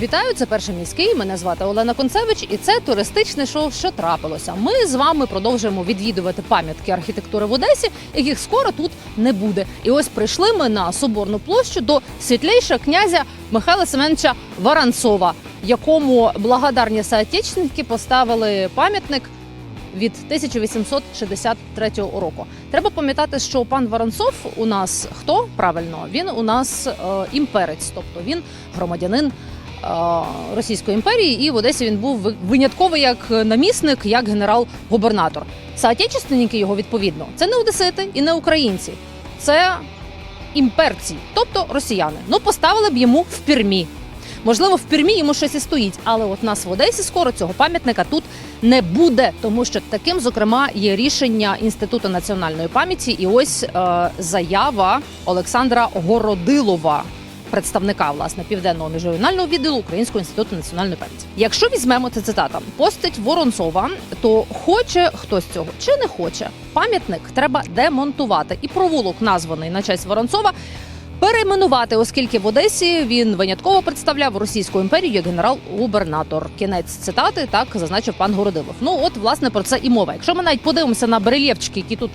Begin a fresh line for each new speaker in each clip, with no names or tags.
Вітаю, це перший міський. Мене звати Олена Концевич, і це туристичне шоу, що трапилося. Ми з вами продовжуємо відвідувати пам'ятки архітектури в Одесі, яких скоро тут не буде. І ось прийшли ми на соборну площу до світлейшого князя Михайла Семеновича Воронцова, якому благодарні соотечественники поставили пам'ятник від 1863 року. Треба пам'ятати, що пан Воронцов у нас хто правильно? Він у нас е, імперець, тобто він громадянин Російської імперії, і в Одесі він був ви- винятковий як намісник, як генерал-губернатор. Соотечественники його відповідно це не одесити і не українці, це імперці, тобто росіяни. Ну поставили б йому в пірмі. Можливо, в пірмі йому щось і стоїть, але от нас в Одесі скоро цього пам'ятника тут не буде, тому що таким, зокрема, є рішення інституту національної пам'яті. І ось е, заява Олександра Городилова. Представника власне південного міжрегіонального відділу Українського інституту національної пам'яті. Якщо візьмемо це цитата, постать Воронцова, то хоче хтось цього чи не хоче. Пам'ятник треба демонтувати, і провулок, названий на честь Воронцова, перейменувати, оскільки в Одесі він винятково представляв Російську імперію як генерал-губернатор. Кінець цитати так зазначив пан Городилов. Ну от власне про це і мова. Якщо ми навіть подивимося на барельєфчики, які тут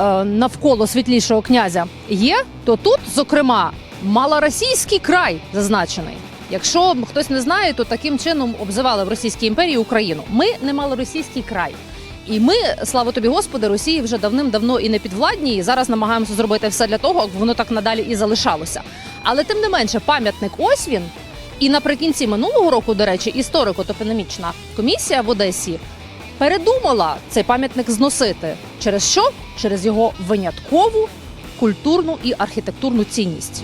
е, навколо світлішого князя є, то тут, зокрема, малоросійський край зазначений. Якщо хтось не знає, то таким чином обзивали в Російській імперії Україну. Ми не малоросійський край. І ми, слава тобі, Господи, Росії вже давним-давно і не підвладні, і зараз намагаємося зробити все для того, щоб воно так надалі і залишалося. Але тим не менше, пам'ятник ось він. І наприкінці минулого року, до речі, історико-топономічна комісія в Одесі передумала цей пам'ятник зносити. Через що? Через його виняткову культурну і архітектурну цінність.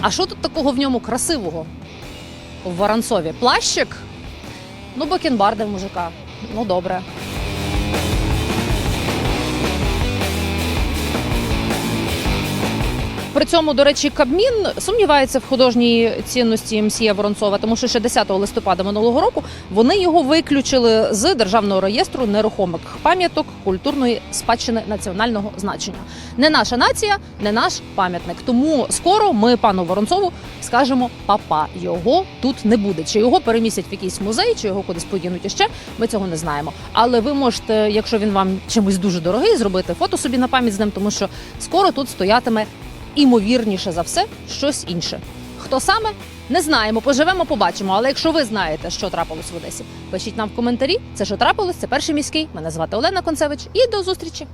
А що тут такого в ньому красивого? В Воронцові? Плащик? Ну, бакенбарди в мужика. Ну, добре. При цьому, до речі, Кабмін сумнівається в художній цінності МСія Воронцова, тому що ще 10 листопада минулого року вони його виключили з державного реєстру нерухомих пам'яток культурної спадщини національного значення. Не наша нація, не наш пам'ятник. Тому скоро ми пану Воронцову скажемо папа. Його тут не буде. Чи його перемістять в якийсь музей, чи його кудись подінуть іще. Ми цього не знаємо. Але ви можете, якщо він вам чимось дуже дорогий, зробити фото собі на пам'ять з ним, тому що скоро тут стоятиме імовірніше за все щось інше. Хто саме? Не знаємо, поживемо, побачимо. Але якщо ви знаєте, що трапилось в Одесі, пишіть нам в коментарі. Це що трапилось? Це перший міський. Мене звати Олена Концевич. І до зустрічі.